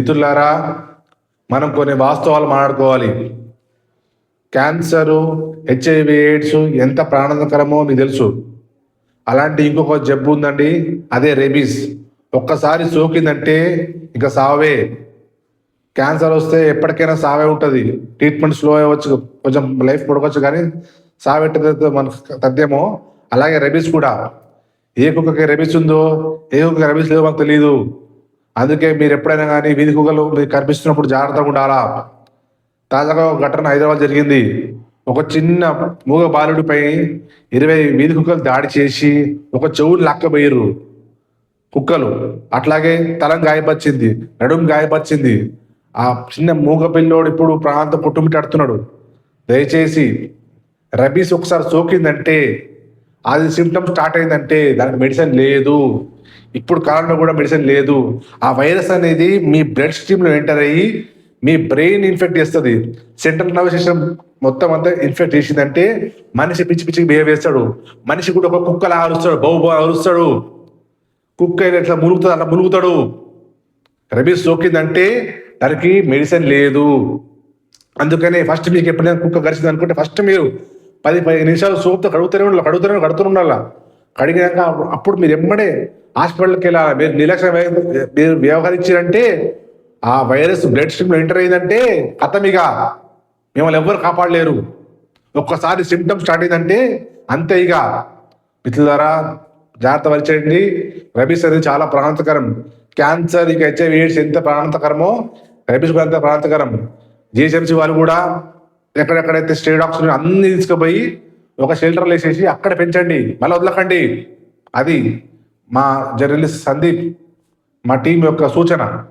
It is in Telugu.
మిత్రులారా మనం కొన్ని వాస్తవాలు మాట్లాడుకోవాలి. క్యాన్సరు హెచ్ఐవి ఎయిడ్స్ ఎంత ప్రాణాంతకరమో మీకు తెలుసు. అలాంటి ఇంకొక జబ్బు ఉందండి అదే రెబీస్. ఒక్కసారి సోకిందంటే ఇంకా సావే. క్యాన్సర్ వస్తే ఎప్పటికైనా సావే ఉంటుంది. ట్రీట్మెంట్ స్లో అవ్వచ్చు కొంచెం లైఫ్ పొడవచ్చు కానీ సావెట్టేది మనకు తథ్యమో. అలాగే రెబీస్ కూడా. ఏ కుక్కకి రెబీస్ ఉందో ఏ కుక్కకి రెబీస్ లేదో మాకు తెలియదు అందుకే మీరు ఎప్పుడైనా కానీ వీధి కుక్కలు మీకు కనిపిస్తున్నప్పుడు జాగ్రత్తగా ఉండాలా? తాజాగా ఒక ఘటన హైదరాబాద్ జరిగింది. ఒక చిన్న మూగ బాలుడిపై ఇరవై వీధి కుక్కలు దాడి చేసి ఒక చెవుని లాక్కబోయారు కుక్కలు. అట్లాగే తలం గాయపరిచింది. నడుము గాయపరిచింది. ఆ చిన్న మూగ పిల్లోడు ఇప్పుడు ప్రాంతం కుట్టుమిట్టాడుతున్నాడు. దయచేసి రబీస్ ఒకసారి సోకిందంటే అది సిమ్టమ్ స్టార్ట్ అయిందంటే దానికి మెడిసిన్ లేదు. ఇప్పుడు కాలంలో కూడా మెడిసిన్ లేదు. ఆ వైరస్ అనేది మీ బ్లడ్ స్ట్రీమ్లో ఎంటర్ అయ్యి మీ బ్రెయిన్ ఇన్ఫెక్ట్ చేస్తుంది. సెంట్రల్ నర్వస్ సిస్టమ్ మొత్తం అంతా ఇన్ఫెక్ట్ చేసిందంటే మనిషి పిచ్చి పిచ్చికి బిహేవ్ చేస్తాడు. మనిషి కూడా ఒక కుక్కలా అరుస్తాడు బహు బహు అరుస్తాడు. కుక్క ఇట్లా మునుగుతుంది అట్లా మునుగుతాడు. రబీస్ సోకిందంటే దానికి మెడిసిన్ లేదు. అందుకనే ఫస్ట్ మీకు ఎప్పుడైనా కుక్క గరిచింది అనుకుంటే ఫస్ట్ మీరు పది పదిహేను నిమిషాలు సోప్తో కడుగుతూనే ఉండాలి? కడుగుతూనే కడుతూనే ఉండాలి? కడిగినాక అప్పుడు మీరు ఎమ్మడే హాస్పిటల్కి వెళ్ళాలి మీరు నిర్లక్ష్యం మీరు వ్యవహరించారంటే ఆ వైరస్ బ్లడ్ స్ట్రీమ్లో ఎంటర్ అయిందంటే కథమిగా మిమ్మల్ని ఎవ్వరు కాపాడలేరు. ఒక్కసారి సిమ్టమ్ స్టార్ట్ అయిందంటే అంతే ఇక. మిత్రులారా జాగ్రత్త వహించండి. రబీస్ అనేది చాలా ప్రాణాంతకరం. క్యాన్సర్ ఇక హెచ్ఐవి ఎయిడ్స్ ఎంత ప్రాణాంతకరమో రబీస్ కూడా అంత ప్రాణాంతకరం. జిహెచ్ఎంసీ వాళ్ళు కూడా ఎక్కడెక్కడైతే స్టే డాగ్స్ అన్ని తీసుకుపోయి ఒక షెల్టర్ వేసేసి అక్కడ పెంచండి మళ్ళీ వదలకండి. అది మా జర్నలిస్ట్ సందీప్ మా టీం యొక్క సూచన.